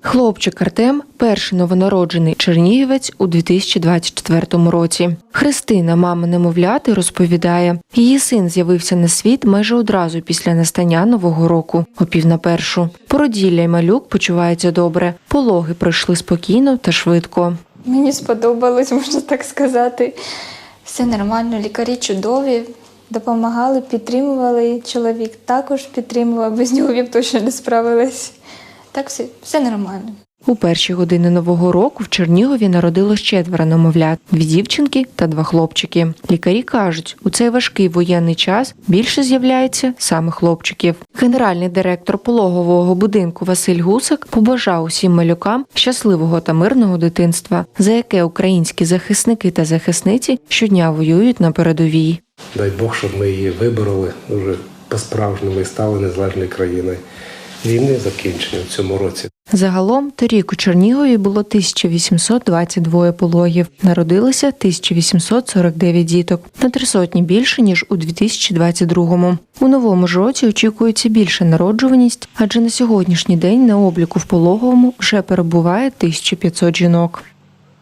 Хлопчик Артем перший новонароджений чернігівець у 2024 році. Христина, мама немовляти, розповідає, її син з'явився на світ майже одразу після настання нового року, о пів на першу. Породілля й малюк почувається добре. Пологи пройшли спокійно та швидко. Мені сподобалось, можна так сказати. Все нормально, лікарі чудові, допомагали, підтримували. Чоловік також підтримував, без нього б точно не справилась. Так все, все нормально. У перші години нового року в Чернігові народилось четверо немовлят: дві дівчинки та два хлопчики. Лікарі кажуть, у цей важкий воєнний час більше з'являється саме хлопчиків. Генеральний директор пологового будинку Василь Гусак побажав усім малюкам щасливого та мирного дитинства, за яке українські захисники та захисниці щодня воюють на передовій. Дай Бог, щоб ми її вибороли вже по-справжньому і стали незалежною країною. Війни закінчення в цьому році. Загалом торік у Чернігові було 1822 пологів. Народилося 1849 діток. На три сотні більше ніж у 2022-му. У новому ж році очікується більша народжуваність, адже на сьогоднішній день на обліку в пологовому вже перебуває 1500 жінок.